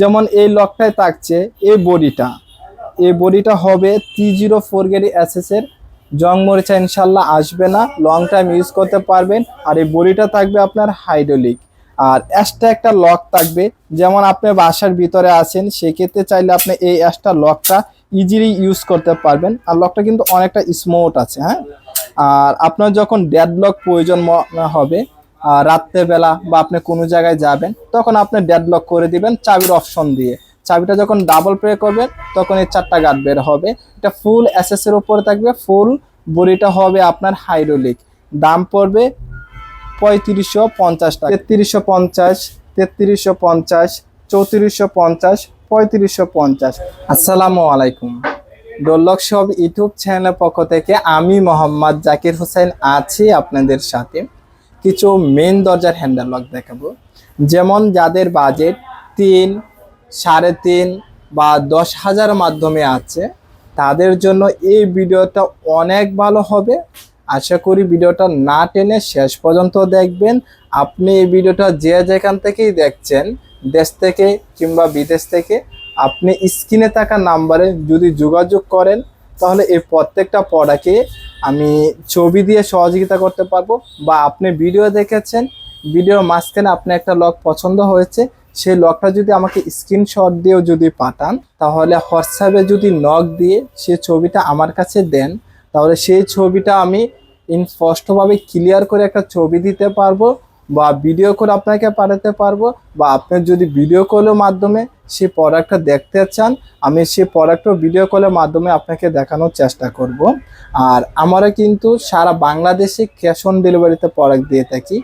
যেমন এই লকটায় থাকছে এই বডিটা। এই বডিটা হবে থ্রি জিরো ফোর গেরি এর। জং মরিচা ইনশাল্লাহ আসবে না। লং টাইম ইউজ করতে পারবেন। আর এই বডিটা থাকবে আপনার হাইড্রোলিক আর অ্যাশটা একটা লক থাকবে। যেমন আপনি বাসার ভিতরে আছেন, সেক্ষেত্রে চাইলে আপনি এই অ্যাশটা লকটা ইজিলি ইউজ করতে পারবেন। আর লকটা কিন্তু অনেকটা স্মুথ আছে হ্যাঁ? আর আপনার যখন ডেড লক প্রয়োজন হবে রাত্রেবেলা বা আপনি কোনো জায়গায় যাবেন, তখন আপনি ডেড লক করে দিবেন চাবির অপশন দিয়ে। চাবিটা যখন ডাবল প্রে করবেন, তখন এই চারটা গার্ড বের হবে। এটা ফুল এর উপরে থাকবে ফুল বডিটা হবে আপনার হাইড্রোলিক দাম পড়বে পঁয়ত্রিশশো পঞ্চাশ টাকা। তেত্রিশশো পঞ্চাশ তেত্রিশশো পঞ্চাশ, চৌত্রিশশো পঞ্চাশ, পঁয়ত্রিশশো পঞ্চাশ। আসসালামু আলাইকুম। ডোলক সব ইউটিউব চ্যানেলের পক্ষ থেকে আমি মোহাম্মদ জাকির হোসেন আছি আপনাদের সাথে। কিছু মেন দরজার হ্যান্ডেল লক দেখাবো। যেমন যাদের বাজেট তিন, সাড়ে তিন বা দশ হাজার মাধ্যমে আছে, তাদের জন্য এই ভিডিওটা অনেক ভালো হবে। আশা করি ভিডিওটা না টেনে শেষ পর্যন্ত দেখবেন। আপনি এই ভিডিওটা যে যেখান থেকেই দেখছেন, দেশ থেকে কিংবা বিদেশ থেকে, আপনি স্ক্রিনে থাকা নাম্বারে যদি যোগাযোগ করেন, তাহলে এই প্রত্যেকটা পড়াকে আমি ছবি দিয়ে সহযোগিতা করতে পারব বা আপনি ভিডিও দেখেছেন ভিডিওর মাঝখানে আপনি একটা লক পছন্দ হয়েছে, সেই লকটা যদি আমাকে স্ক্রিনশট দিয়েও যদি পাঠান, তাহলে হোয়াটসঅ্যাপে যদি নক দিয়ে সে ছবিটা আমার কাছে দেন, তাহলে সেই ছবিটা আমি স্পষ্টভাবে ক্লিয়ার করে একটা ছবি দিতে পারব। বা ভিডিও কল আপনাকে পাঠাতে পারব বা আপনি যদি ভিডিও কলের মাধ্যমে সেই প্রোডাক্টটা দেখতে চান, আমি সেই প্রোডাক্টটা ভিডিও কলের মাধ্যমে আপনাকে দেখানোর চেষ্টা করব। আর আমরা কিন্তু সারা বাংলাদেশে ক্যাশ অন ডেলিভারিতে প্রোডাক্ট দিয়ে থাকি।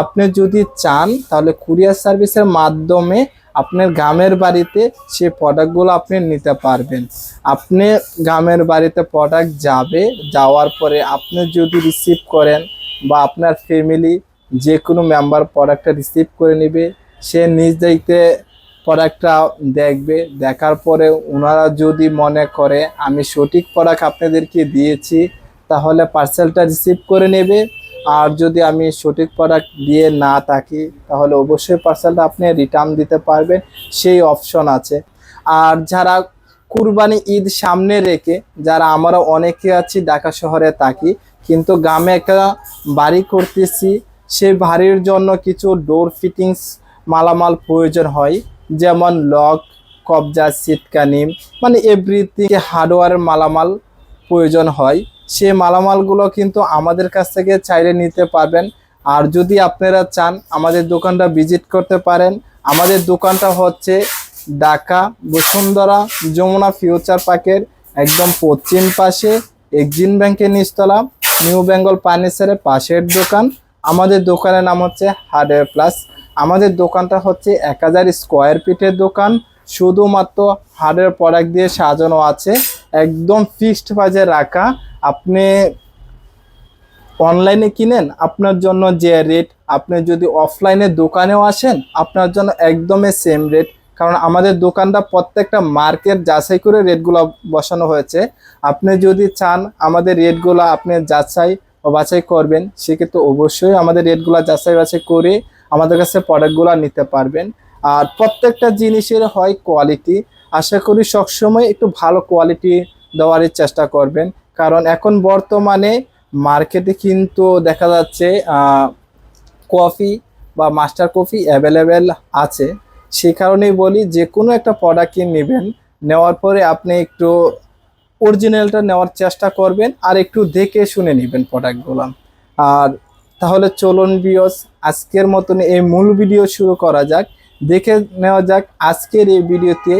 আপনি যদি চান, তাহলে কুরিয়ার সার্ভিসের মাধ্যমে আপনার গ্রামের বাড়িতে সেই প্রোডাক্টগুলো আপনি নিতে পারবেন। আপনি গ্রামের বাড়িতে প্রোডাক্ট যাবে, যাওয়ার পরে আপনি যদি রিসিভ করেন বা আপনার ফ্যামিলি যে কোনো মেম্বার প্রোডাক্টটা রিসিভ করে নেবে। সে নিজ দায়িত্বে প্রোডাক্টটা দেখবে। দেখার পরে ওনারা যদি মনে করে, আমি সঠিক প্রোডাক্ট আপনাদেরকে দিয়েছি, তাহলে পার্সেলটা রিসিভ করে নেবে। আর যদি আমি সঠিক প্রোডাক্ট দিয়ে না থাকি, তাহলে অবশ্যই পার্সেলটা আপনি রিটার্ন দিতে পারবেন। সেই অপশন আছে। আর যারা কুরবানি ঈদ সামনে রেখে, যারা আমরা অনেকে আছি ঢাকা শহরে থাকি, কিন্তু গ্রামে একটা বাড়ি করতেছি সেই বাড়ির জন্য কিছু ডোর ফিটিংস মালামাল প্রয়োজন হয়, যেমন লক, কবজা, সিটকানি মানে এভরিথিং হার্ডওয়্যারের মালামাল প্রয়োজন হয়। সেই মালামালগুলো কিন্তু আমাদের কাছ থেকে চাইলে নিতে পারবেন। আর যদি আপনারা চান আমাদের দোকানটা ভিজিট করতে পারেন, আমাদের দোকানটা হচ্ছে ঢাকা বসুন্ধরা যমুনা ফিউচার পার্কের একদম পশ্চিম পাশে এক্সিম ব্যাংকের নিচতলা নিউ বেঙ্গল ফার্নিচারের পাশের দোকান। আমাদের দোকানের নাম হচ্ছে হার্ডওয়্যার প্লাস। আমাদের দোকানটা হচ্ছে এক হাজার স্কোয়ার ফিটের দোকান। শুধুমাত্র হার্ডওয়্যার প্রোডাক্ট দিয়ে সাজানো আছে। একদম ফিক্সড বাজে রাখা। আপনি অনলাইনে কিনেন, আপনার জন্য যে রেট আপনি যদি অফলাইনে দোকানেও আসেন, আপনার জন্য একদমই সেম রেট কারণ আমাদের দোকানটা প্রত্যেকটা মার্কেট যাচাই করে রেটগুলো বসানো হয়েছে। আপনি যদি চান, আমাদের রেটগুলো আপনি যাচাই বাছাই করবেন, সেক্ষেত্রে অবশ্যই আমাদের রেটগুলো যাচাই বাছাই করে আমাদের কাছে প্রোডাক্টগুলো নিতে পারবেন। আর প্রত্যেকটা জিনিসের হয় কোয়ালিটি আশা করি সবসময় একটু ভালো কোয়ালিটি দেওয়ারই চেষ্টা করবেন। কারণ এখন বর্তমানে মার্কেটে কিন্তু দেখা যাচ্ছে কফি বা মাস্টার কফি অ্যাভেলেবেল আছে। সেই কারণেই বলি, যে কোনো একটা প্রোডাক্ট নেবেন। নেওয়ার পরে আপনি একটু অরিজিনালটা নেওয়ার চেষ্টা করবেন আর একটু দেখে শুনে নেবেন প্রোডাক্টগুলো আর তাহলে চলুন বিয়স আজকের মতন এই মূল ভিডিও শুরু করা যাক। দেখে নেওয়া যাক আজকের এই ভিডিওতে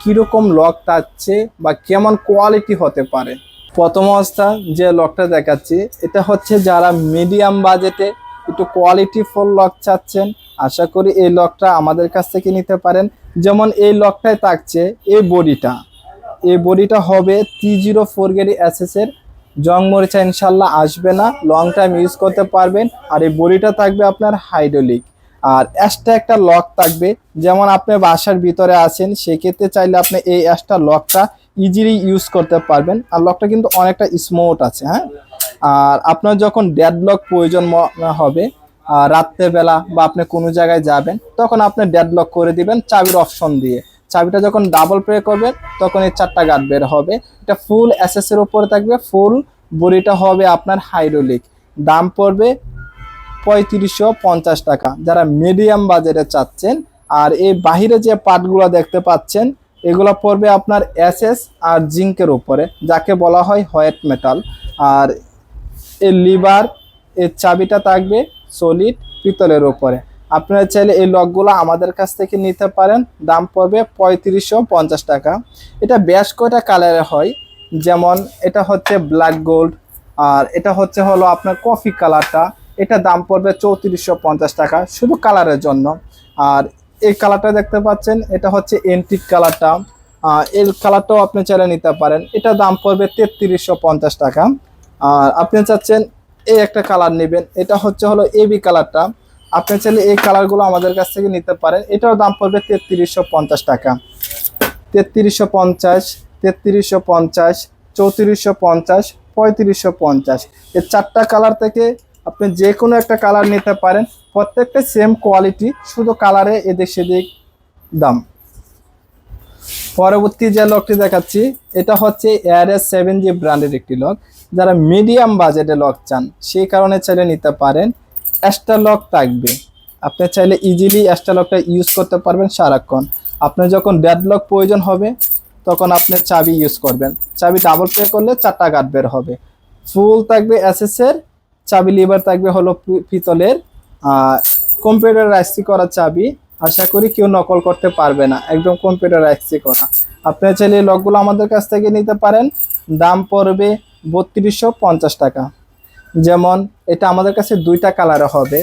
কীরকম লক থাকছে বা কেমন কোয়ালিটি হতে পারে। প্রথম অবস্থা যে লকটা দেখাচ্ছি, এটা হচ্ছে যারা মিডিয়াম বাজেটে একটু কোয়ালিটি ফুল লক চাচ্ছেন, আশা করি এই লকটা আমাদের কাছ থেকে নিতে পারেন। যেমন এই লকটায় থাকছে এই বডিটা এই বডিটা হবে টি জিরো ফোর গেরি এর। জং মরিচা ইনশাল্লাহ আসবে না। লং টাইম ইউজ করতে পারবেন। আর এই বডিটা থাকবে আপনার হাইড্রোলিক আর অ্যাশটা একটা লক থাকবে। যেমন আপনি বাসার ভিতরে আছেন, সেক্ষেত্রে চাইলে আপনি এই অ্যাশটা লকটা ইজিলি ইউজ করতে পারবেন। আর লকটা কিন্তু অনেকটা স্মুথ আছে হ্যাঁ? আর আপনার যখন ডেড লক প্রয়োজন হবে রাত্রেবেলা বা আপনি কোনো জায়গায় যাবেন, তখন আপনি ডেডলক করে দিবেন চাবির অপশন দিয়ে। চাবিটা যখন ডাবল প্রে করবেন তখন এই চারটা গার্ড বের হবে। এটা ফুল এর উপরে থাকবে ফুল বড়িটা হবে আপনার হাইড্রোলিক দাম পড়বে পঁয়ত্রিশশো পঞ্চাশ টাকা। যারা মিডিয়াম বাজারে চাচ্ছেন, আর এই বাহিরে যে পার্টগুলো দেখতে পাচ্ছেন, এগুলো পড়বে আপনার এসএস আর জিঙ্কের উপরে, যাকে বলা হয় হোয়াইট মেটাল আর এর লিভার এর চাবিটা থাকবে সলিড পিতলের উপরে। আপনারা চাইলে এই লকগুলো আমাদের কাছ থেকে নিতে পারেন। দাম পড়বে পঁয়ত্রিশশো পঞ্চাশ টাকা। এটা বেশ কয়টা কালারে হয়? যেমন এটা হচ্ছে ব্ল্যাক গোল্ড, আর এটা হচ্ছে হলো আপনার কফি কালারটা। এটা দাম পড়বে চৌত্রিশশো পঞ্চাশ টাকা, শুধু কালারের জন্য। আর এই কালারটা দেখতে পাচ্ছেন, এটা হচ্ছে এন্টিক কালারটা। এই কালারটাও আপনি চাইলে নিতে পারেন। এটা দাম পড়বে তেত্রিশশো পঞ্চাশ টাকা। আর আপনি চাচ্ছেন এই একটা কালার নেবেন। এটা হচ্ছে হলো এবি কালারটা। আপনি চাইলে এই কালারগুলো আমাদের কাছ থেকে নিতে পারেন। এটার দাম পড়বে তেত্রিশশো পঞ্চাশ টাকা। তেত্রিশশো পঞ্চাশ তেত্রিশশো পঞ্চাশ, চৌত্রিশশো পঞ্চাশ, পঁয়ত্রিশশো পঞ্চাশ। এই চারটা কালার থেকে আপনি যে কোনো একটা কালার নিতে পারেন। প্রত্যেকটা সেম কোয়ালিটি, শুধু কালারে এদিক সেদিক দাম। পরবর্তী যে লকটি দেখাচ্ছি, এটা হচ্ছে এস সেভেন জি ব্র্যান্ডের একটি লক যারা মিডিয়াম বাজেটে লক চান, সেই কারণে চাইলে নিতে পারেন। এক্সট্রা থাকবে। আপনি চাইলে ইজিলি এক্সট্রা ইউজ করতে পারবেন সারাক্ষণ। আপনার যখন ডেড প্রয়োজন হবে, তখন আপনি চাবি ইউজ করবেন। চাবি ডাবল প্লে করলে চারটা গার্ড বের হবে। ফুল থাকবে এসএস এর, চাবি লিভার থাকবে হলো পিতলের। কম্পিউটার রাইসি করা চাবি, আশা করি কেউ নকল করতে পারবে না। একদম কম্পিউটার রাইসি করা। আপনি চাইলে লকগুলো আমাদের কাছ থেকে নিতে পারেন। দাম পড়বে বত্রিশশো টাকা। যেমন এটা আমাদের কাছে দুইটা কালারে হবে।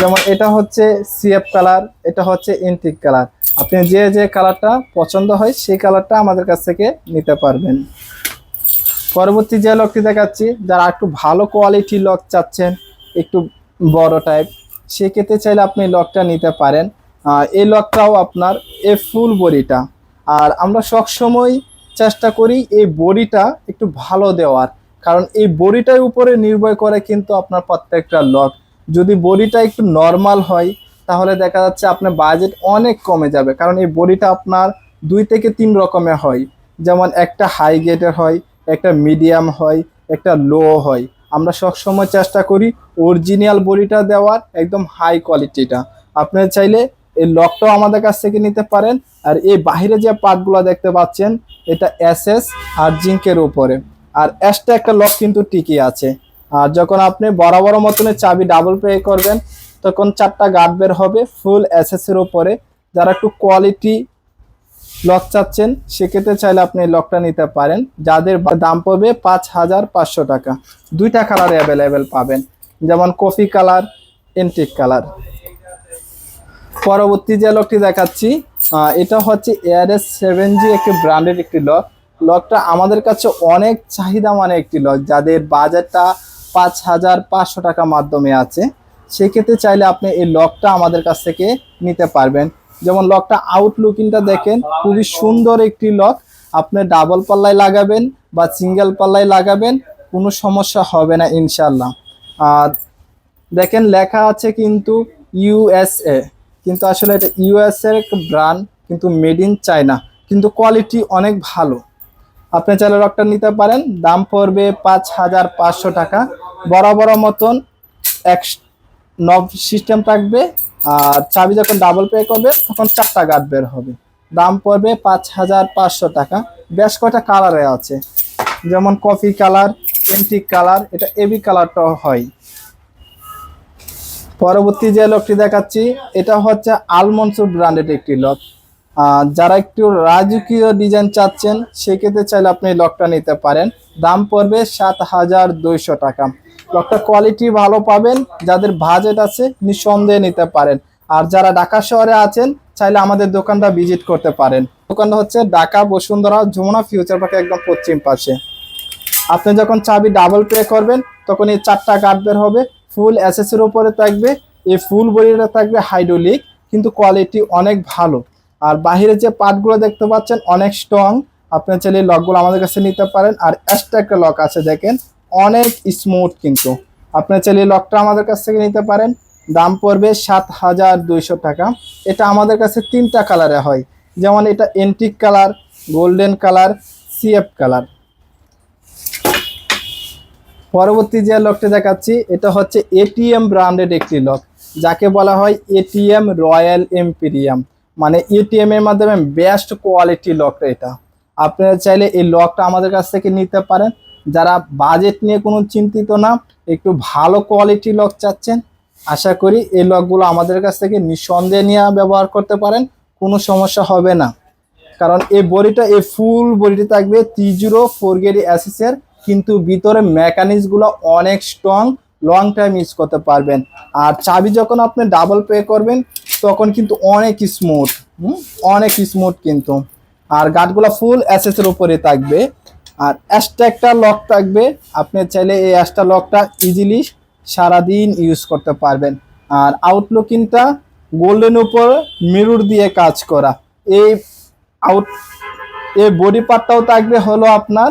যেমন এটা হচ্ছে সিএফ কালার এটা হচ্ছে ইন্টিক কালার আপনি যে যে কালারটা পছন্দ হয় সেই কালারটা আমাদের কাছ থেকে নিতে পারবেন। পরবর্তী যে লকটি দেখাচ্ছি, যারা একটু ভালো কোয়ালিটি লক চাচ্ছেন, একটু বড় টাইপ সেক্ষেত্রে চাইলে আপনি লকটা নিতে পারেন। এই লকটাও আপনার এ ফুল বডিটা আর আমরা সবসময় চেষ্টা করি এই বডিটা একটু ভালো দেওয়ার। কারণ এই বডিটার উপরে নির্ভর করে কিন্তু আপনার প্রত্যেকটা লক যদি বডিটা একটু নর্মাল হয়, তাহলে দেখা যাচ্ছে আপনার বাজেট অনেক কমে যাবে। কারণ এই বডিটা আপনার দুই থেকে তিন রকমের হয়। যেমন একটা হাই গেটের হয়, একটা মিডিয়াম হয়, একটা লো হয়। আমরা সবসময় চেষ্টা করি অরিজিনাল বডিটা দেওয়ার, একদম হাই কোয়ালিটিটা আপনি চাইলে এই লকটাও আমাদের কাছ থেকে নিতে পারেন। আর এই বাইরে যে পার্টগুলো দেখতে পাচ্ছেন, এটা এসএস আর জিঙ্কের উপরে। আর এক্সট্রা একটা লক কিন্তু টিকি আছে। আর যখন আপনি বড় মতনের চাবি ডাবল পে করবেন, তখন চারটা গার্ড বের হবে ফুল এর উপরে। যারা একটু কোয়ালিটি লক চাচ্ছেন, সেক্ষেত্রে চাইলে আপনি লকটা নিতে পারেন। যাদের দাম পড়বে পাঁচ হাজার পাঁচশো টাকা। দুইটা কালার অ্যাভেলেবেল পাবেন। যেমন কফি কালার এন্টিক কালার পরবর্তী যে লকটি দেখাচ্ছি এটা হচ্ছে এয়ারএস সেভেন জি একটি ব্র্যান্ডের একটি লক লকটা আমাদের কাছে অনেক চাহিদা মানে একটি লক যাদের বাজারটা পাঁচ হাজার পাঁচশো টাকা মাধ্যমে আছে। সেক্ষেত্রে চাইলে আপনি এই লকটা আমাদের কাছ থেকে নিতে পারবেন। যেমন লকটা আউটলুকিংটা দেখেন, খুবই সুন্দর একটি লক আপনি ডাবল পাল্লায় লাগাবেন বা সিঙ্গেল পাল্লায় লাগাবেন, কোনো সমস্যা হবে না ইনশাল্লাহ আর দেখেন লেখা আছে কিন্তু ইউএসএ কিন্তু আসলে এটা ইউএসএ এর ব্র্যান্ড কিন্তু মেড ইন চায়না কিন্তু কোয়ালিটি অনেক ভালো। আপনি চাইলে রকটা নিতে পারেন। দাম পড়বে পাঁচ হাজার পাঁচশো টাকা। বড় বড় মতন এক নব সিস্টেম থাকবে। আর চাবি যখন ডাবল পে করবে, তখন চারটা গার্ড বের হবে। দাম পড়বে পাঁচ হাজার পাঁচশো টাকা। বেশ কয়টা কালারে আছে? যেমন কফি কালার এন্টিক কালার এটা এবি কালারটাও হয়। পরবর্তী যে লকটি দেখাচ্ছি, এটা হচ্ছে আলমনসুর ব্র্যান্ডের একটি লক যারা একটু রাজকীয় ডিজাইন চাচ্ছেন, সেক্ষেত্রে চাইলে আপনি লকটা নিতে পারেন। দাম পড়বে সাত হাজার দুইশো টাকা। লকটা কোয়ালিটি ভালো পাবেন, যাদের বাজেট আছে নিঃসন্দেহে নিতে পারেন। আর যারা ঢাকা শহরে আছেন, চাইলে আমাদের দোকানটা ভিজিট করতে পারেন। দোকানটা হচ্ছে ঢাকা, বসুন্ধরা, যমুনা ফিউচার পার্কে একদম পশ্চিম পাশে। আপনি যখন চাবি ডাবল পে করবেন, তখন এই চারটা গার্ড বের হবে। ফুল এর উপরে থাকবে, এই ফুল বডিটা থাকবে হাইড্রোলিক কিন্তু কোয়ালিটি অনেক ভালো। আর বাহিরে যে পার্টগুলো দেখতে পাচ্ছেন, অনেক স্ট্রং আপনি চাইলে লকগুলো আমাদের কাছে নিতে পারেন। আর এক্সট্রা একটা লক আছে, দেখেন, অনেক স্মুথ কিন্তু। আপনি চাইলে লকটা আমাদের কাছ থেকে নিতে পারেন। দাম পড়বে সাত হাজার দুইশো টাকা। এটা আমাদের কাছে তিনটা কালারে হয়। যেমন এটা antique colour golden colour CF colour পরবর্তী যে লকটা দেখাচ্ছি, এটা হচ্ছে এটিএম ব্র্যান্ডেড একটি লক যাকে বলা হয় এটিএম রয়্যাল এম্পিরিয়াম মানে এটিএম এর মাধ্যমে বেস্ট কোয়ালিটি লকটা এটা। আপনারা চাইলে এই লকটা আমাদের কাছ থেকে নিতে পারেন। যারা বাজেট নিয়ে কোনো চিন্তিত না, একটু ভালো কোয়ালিটি লক চাচ্ছেন, আশা করি এই লকগুলো আমাদের কাছ থেকে নিঃসন্দেহে নিয়ে ব্যবহার করতে পারেন, কোনো সমস্যা হবে না। কারণ এই বডিটা, এই ফুল বডিটা থাকবে টি জিরো ফোর গেডি অ্যাসিসের কিন্তু ভিতরে মেকানিক্সগুলো অনেক স্ট্রং লং টাইম ইউজ করতে পারবেন। আর চাবি যখন আপনি ডাবল পে করবেন, তখন কিন্তু অনেক স্মুথ অনেক স্মুথ কিন্তু। আর গার্ডগুলো ফুল অ্যাসেসের উপরে থাকবে। আর অ্যাশটা একটা লক থাকবে। আপনি চাইলে এই অ্যাশটা লকটা ইজিলি সারাদিন ইউজ করতে পারবেন। আর আউটলুকিংটা গোল্ডেন উপর মিরর দিয়ে কাজ করা। এই আউট এই বডি পার্টটাও থাকবে হলো আপনার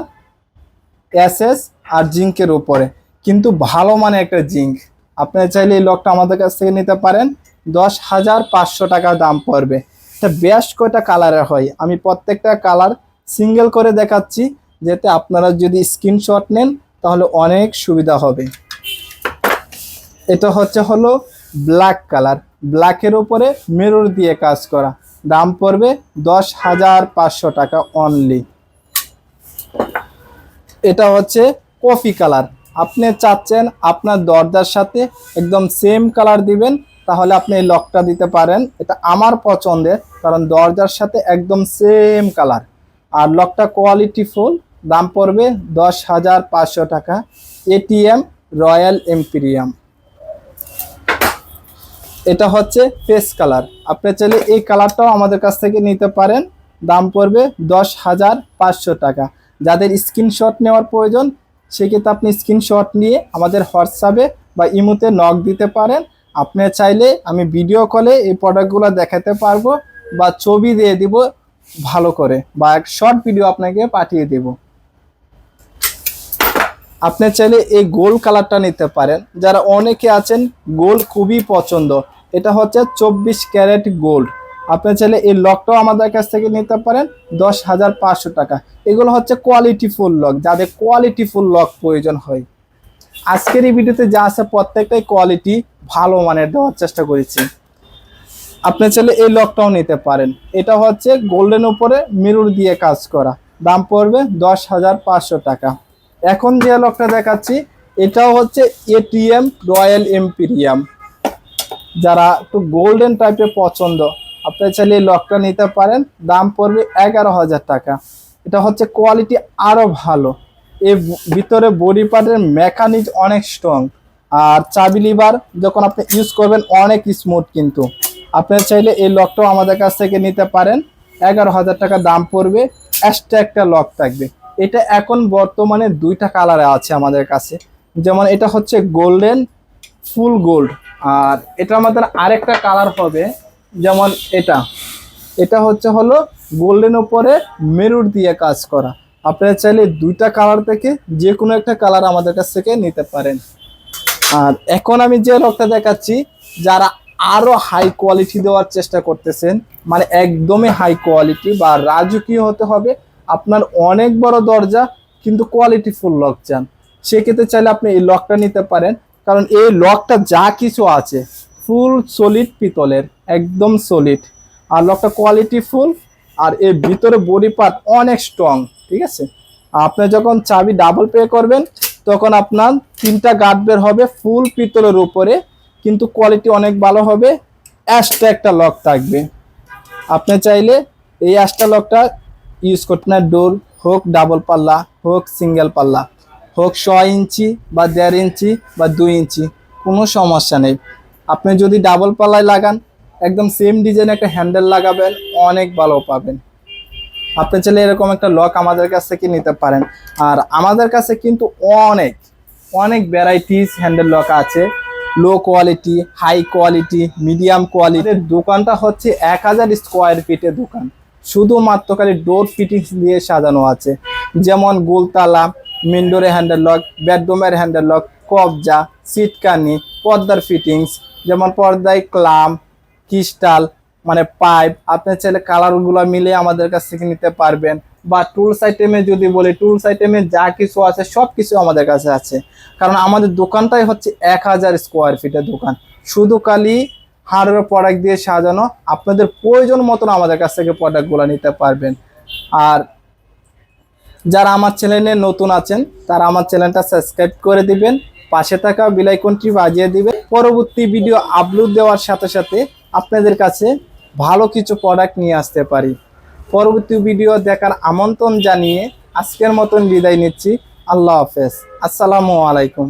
এসএস আর জিঙ্কের উপরে। কিন্তু ভালো মানে একটা জিঙ্ক। আপনারা চাইলে এই লকটা আমাদের কাছ থেকে নিতে পারেন। দশ হাজার পাঁচশো টাকা দাম পড়বে। এটা বেশ কয়টা কালারের হয়? আমি প্রত্যেকটা কালার সিঙ্গেল করে দেখাচ্ছি, যাতে আপনারা যদি স্ক্রিনশট নেন, তাহলে অনেক সুবিধা হবে। এটা হচ্ছে হলো ব্ল্যাক কালার। ব্ল্যাকের উপরে মেরুর দিয়ে কাজ করা। দাম পড়বে দশ হাজার পাঁচশো টাকা অনলি এটা হচ্ছে কফি কালার। আপনি চাচ্ছেন আপনার দরজার সাথে একদম সেম কালার দিবেন, তাহলে আপনি এই লকটা দিতে পারেন। এটা আমার পছন্দের, কারণ দরজার সাথে একদম সেম কালার আর লকটা কোয়ালিটি ফুল দাম পড়বে দশ হাজার পাঁচশো টাকা। এটিএম রয়্যাল এম্পিরিয়াম এটা হচ্ছে ফেস কালার আপনি চাইলে এই কালারটাও আমাদের কাছ থেকে নিতে পারেন। দাম পড়বে দশ হাজার পাঁচশো টাকা। যাদের স্ক্রিনশট নেওয়ার প্রয়োজন সেক্ষেত্রে আপনি স্ক্রিনশট নিয়ে আমাদের হোয়াটসঅ্যাপে বা ইমোতে নক দিতে পারেন। আপনি চাইলে আমি ভিডিও কলে এই প্রোডাক্টগুলো দেখাতে পারব বা ছবি দিয়ে দিব ভালো করে বা এক শর্ট ভিডিও আপনাকে পাঠিয়ে দেব। আপনি চাইলে এই গোল কালারটা নিতে পারেন। যারা অনেকে আছেন গোল্ড খুবই পছন্দ। এটা হচ্ছে চব্বিশ ক্যারেট গোল্ড আপনি চাইলে এই লকটাও আমাদের কাছ থেকে নিতে পারেন, দশ হাজার পাঁচশো টাকা। এগুলো হচ্ছে কোয়ালিটি ফুল লক যাদের কোয়ালিটি ফুল লক প্রয়োজন হয়। আজকের এই ভিডিওতে যা আছে প্রত্যেকটাই কোয়ালিটি ভালো মানের দেওয়ার চেষ্টা করেছি। আপনি চাইলে এই লকটাও নিতে পারেন। এটা হচ্ছে গোল্ডেন উপরে মিরর দিয়ে কাজ করা। দাম পড়বে দশ হাজার পাঁচশো টাকা। এখন যে লকটা দেখাচ্ছি, এটাও হচ্ছে এটিএম রয়্যাল এম্পিরিয়াম যারা একটু গোল্ডেন টাইপের পছন্দ আপনি চাইলে লকটা নিতে পারেন। দাম পড়বে এগারো হাজার টাকা। এটা হচ্ছে কোয়ালিটি আরও ভালো। এর ভিতরে বডি পার্টের মেকানিক্স অনেক স্ট্রং আর চাবি লিভার যখন আপনি ইউজ করবেন, অনেক স্মুথ কিন্তু। আপনি চাইলে এই লকটাও আমাদের কাছ থেকে নিতে পারেন। এগারো হাজার টাকা দাম পড়বে। এক্সট্রা একটা লক থাকবে। এটা এখন বর্তমানে দুইটা কালারে আছে আমাদের কাছে। যেমন এটা হচ্ছে গোল্ডেন ফুল গোল্ড আর এটা আমাদের আরেকটা কালার হবে। যেমন এটা। এটা হচ্ছে হলো গোল্ডেন উপরে মেরুর দিয়ে কাজ করা। আপনারা চাইলে দুইটা কালার থেকে যে কোনো একটা কালার আমাদের কাছ থেকে নিতে পারেন। আর এখন আমি যে লকটা দেখাচ্ছি, যারা আরও হাই কোয়ালিটি দেওয়ার চেষ্টা করতেছেন মানে একদমই হাই কোয়ালিটি বা রাজকীয় হতে হবে, আপনার অনেক বড় দরজা, কিন্তু কোয়ালিটি ফুল লক চান। সেক্ষেত্রে চাইলে আপনি এই লকটা নিতে পারেন, কারণ এই লকটা যা কিছু আছে ফুল সলিড পিতলের। একদম সলিড আর লকটা কোয়ালিটি ফুল আর এর ভিতরে বডি পার্ট অনেক স্ট্রং ঠিক আছে? আপনি যখন চাবি ডাবল পে করবেন, তখন আপনার তিনটা গার্ড বের হবে ফুল পিতলের উপরে, কিন্তু কোয়ালিটি অনেক ভালো হবে। অ্যাশটা একটা লক থাকবে। আপনি চাইলে এই অ্যাশটা লকটা ইউজ করতে না ডোর হোক ডাবল পাল্লা, হোক সিঙ্গেল পাল্লা, হোক ছ ইঞ্চি বা দেড় ইঞ্চি বা দুই ইঞ্চি, কোনো সমস্যা নেই। আপনি যদি ডাবল পাল্লায় লাগান একদম সেম ডিজাইন একটা হ্যান্ডেল লাগাবেন, অনেক ভালো পাবেন। আপনি চাইলে এরকম একটা লক আমাদের কাছ থেকে নিতে পারেন। আর আমাদের কাছে কিন্তু অনেক অনেক ভ্যারাইটিস হ্যান্ডেল লক আছে। Low quality high quality medium কোয়ালিটির দোকানটা হচ্ছে এক হাজার স্কোয়ার ফিটের দোকান। শুধুমাত্র খালি ডোর ফিটিংস দিয়ে সাজানো আছে। যেমন গোলতালা মিন্ডোরের হ্যান্ডেল লক বেডরুমের হ্যান্ডেল লক কবজা, সিটকানি, পর্দার ফিটিংস যেমন পর্দায় ক্লাম ক্রিস্টাল মানে পাইপ, আপনি চাইলে কালারগুলো মিলে আমাদের কাছ থেকে নিতে পারবেন। বা টুলস আইটেমে যদি বলি টুলস আইটেমে যা কিছু আছে সব কিছু আমাদের কাছে আছে। কারণ আমাদের দোকানটাই হচ্ছে এক হাজার স্কোয়ার ফিটের দোকান। শুধু খালি হার্ডওয়্যার প্রোডাক্ট দিয়ে সাজানো, আপনাদের প্রয়োজন মতন আমাদের কাছ থেকে প্রোডাক্টগুলো নিতে পারবেন। আর যারা আমার চ্যানেলে নতুন আছেন, তারা আমার চ্যানেলটা সাবস্ক্রাইব করে দিবেন, পাশে থাকা বেলাইকনটি বাজিয়ে দিবেন। পরবর্তী ভিডিও আপলোড দেওয়ার সাথে সাথে আপনাদের কাছে ভালো কিছু প্রোডাক্ট নিয়ে আসতে পারি। পরবর্তী ভিডিও দেখার আমন্ত্রণ জানিয়ে আজকের মতন বিদায় নিচ্ছি। আল্লাহ হাফেজ। আসসালামু আলাইকুম।